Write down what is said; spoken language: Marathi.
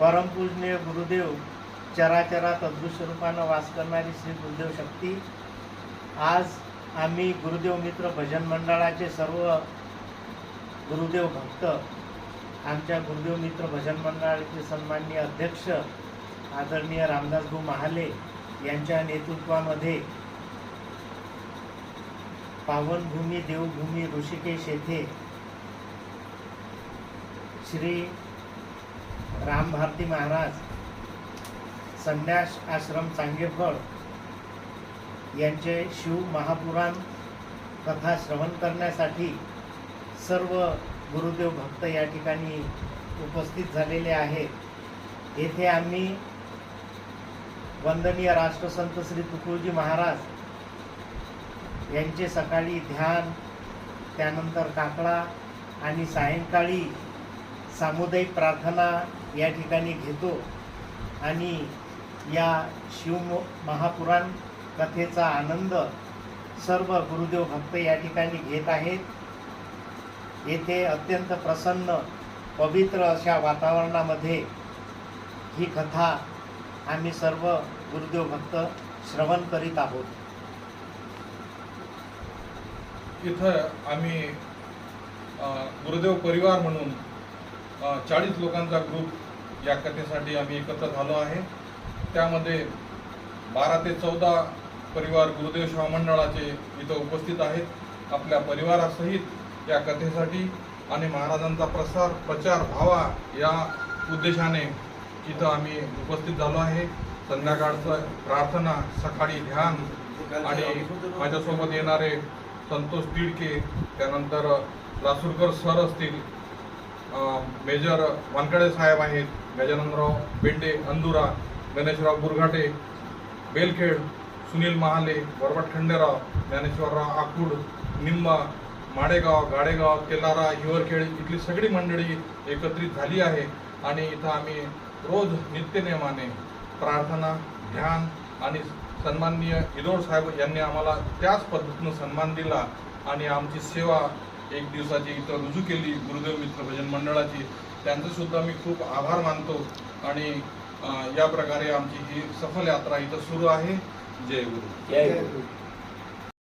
परमपूजनीय गुरुदेव चराचरात अदृश्य रूपानं वास करणारी श्री गुरुदेव शक्ती. आज आम्ही गुरुदेव मित्र भजन मंडळाचे सर्व गुरुदेव भक्त आमच्या गुरुदेव मित्र भजन मंडळाचे सन्माननीय अध्यक्ष आदरणीय रामदासभू महाले यांच्या नेतृत्वामध्ये पावनभूमी देवभूमी ऋषिकेश येथे श्री राम भारती महाराज संन्यास आश्रम चांगेफळ यांचे शिव महापुराण कथा श्रवण करण्यासाठी सर्व गुरुदेव भक्त या ठिकाणी उपस्थित झालेले आहेत. येथे आम्ही वंदनीय राष्ट्रसंत श्री तुकडोजी महाराज यांचे सकाळी ध्यान त्यानंतर काकडा आणि सायंकाळी सामुदायिक प्रार्थना या ठिकाणी घेतो आणि या शिव महापुराण कथेचा आनंद सर्व गुरुदेव भक्त या ठिकाणी घेत आहेत. येथे अत्यंत प्रसन्न पवित्र अशा वातावरणामध्ये ही कथा आम्ही सर्व गुरुदेव भक्त श्रवण करीत आहोत. इथं आम्ही गुरुदेव परिवार म्हणून चाळीस लोकांचा ग्रुप या कथेसाठी आम्ही एकत्र झालो आहे. त्यामध्ये बारा ते चौदा परिवार गुरुदेव शिवा मंडळाचे इथं उपस्थित आहेत. आपल्या परिवारासहित या कथेसाठी आणि महाराजांचा प्रसार प्रचार व्हावा या उद्देशाने इथं आम्ही उपस्थित झालो आहे. संध्याकाळचं प्रार्थना सकाळी ध्यान आणि माझ्यासोबत येणारे संतोष तिडके त्यानंतर लासूरकर सर असतील मेजर वानकडे साहेब आहेत गजाननराव बेंडे अंदुरा गणेशराव बुरघाटे बेलखेड सुनील महाले वरवट खंडेराव ज्ञानेश्वरराव आकुड निंबा माडेगाव गाडेगाव तेलारा हिवरखेड इथली सगळी मंडळी एकत्रित झाली आहे आणि इथं आम्ही रोज नित्यनेमाने प्रार्थना ध्यान आणि सन्माननीय इदोळ साहेब यांनी आम्हाला त्याच पद्धतीनं सन्मान दिला आणि आमची सेवा एक दिवसाची इथं रुजू केली गुरुदेव मित्र भजन मंडळाची त्यांचं सुद्धा मी खूप आभार मानतो. आणि या प्रकारे आमची ही सफल यात्रा इथं सुरू आहे. जय गुरु. जय गुरु.